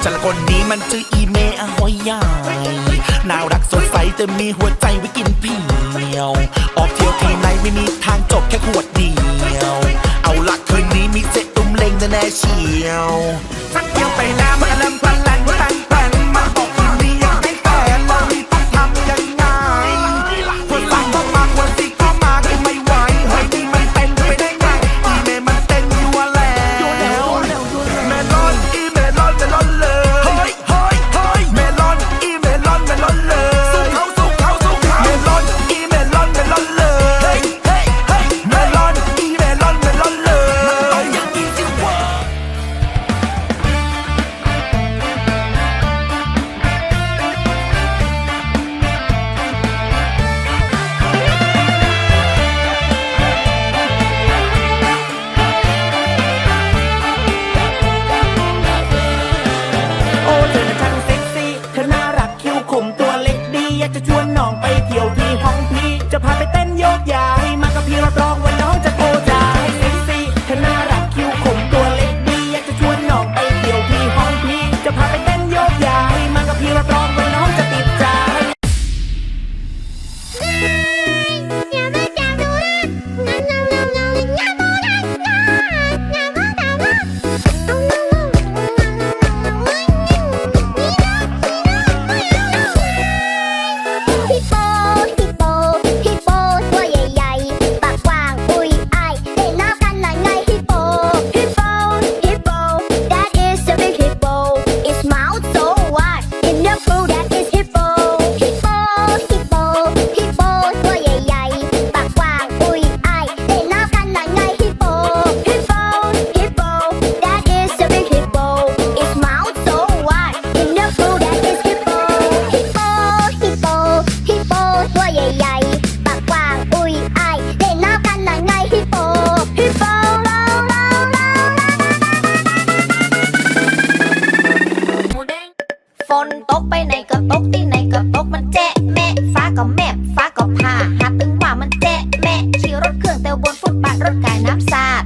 เพื่อนฉันละคนนี้มันชื่ออีเมอหอยใหญ่น่ารักสดใสแต่มีหัวใจไว้กินเพียว ออกเที่ยวที่ไหนไม่มีทางจบแค่ขวดเดียว เอาละคืนนี้มีเจ็ดตุ้มเลงแน่เชียวสักเที่ยวไปแล้วมัน ไปเที่ยวที่ห้องพี่ จะพาไปเต้นโยกย้ายมากับพี่รับรองว่าน้อง นตกไปไหนก็ตกที่ไหนก็ตกมันแจ๊ะแม่ฟ้าก็แม่ฟ้าก็ผ่าหาตึงว่ามันแจ๊ะแม่ขี่รถเครื่องแต่บนฟุตบาทรถกายน้ำสาด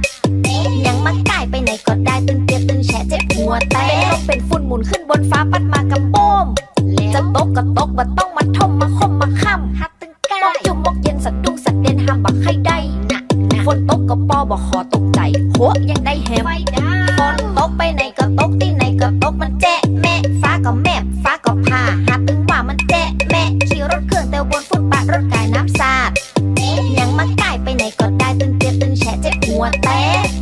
ยังมาก่ายไปไหนก็ได้ตึงเตียตึงแฉะเจ็บหัวแต่ลมเป็นฝุ่นหมุนขึ้นบนฟ้าปัดมากับโบมจะตกก็ตกบ่ต้องมาทมมาคมมาค่ำหัดตึงกายจุ่มมกเย็นสะดุ้งสัดเด่นห้ามบักให้ได้นะฝนตกก็ปอบ่ขอตกใจโหยังได้แฮมฝนตกไปไหนก็ตกที่ไหนก็ตกมันแจ๊ะแม่ วแต่เ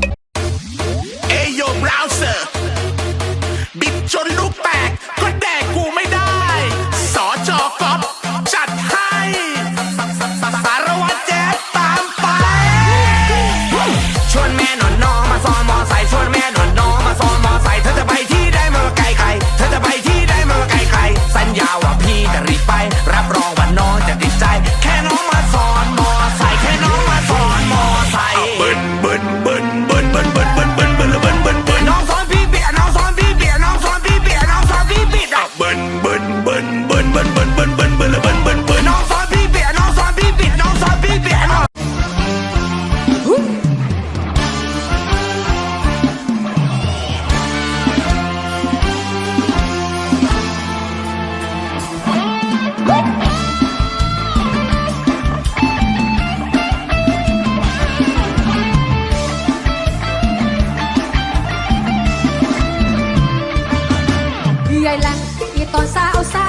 ตอนสาวสา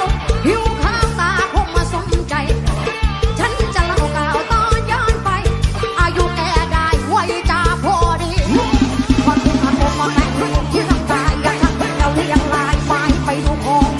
วหิวข้าวตาคงมาสมใจ ฉันจะเล่าก่าวตอนย้อนไป อายุแกได้ไวยจาพอดีพอถึงอากงมาแต่งที่น้ำตายอยากทักเราเรียงลายไปไปดูของ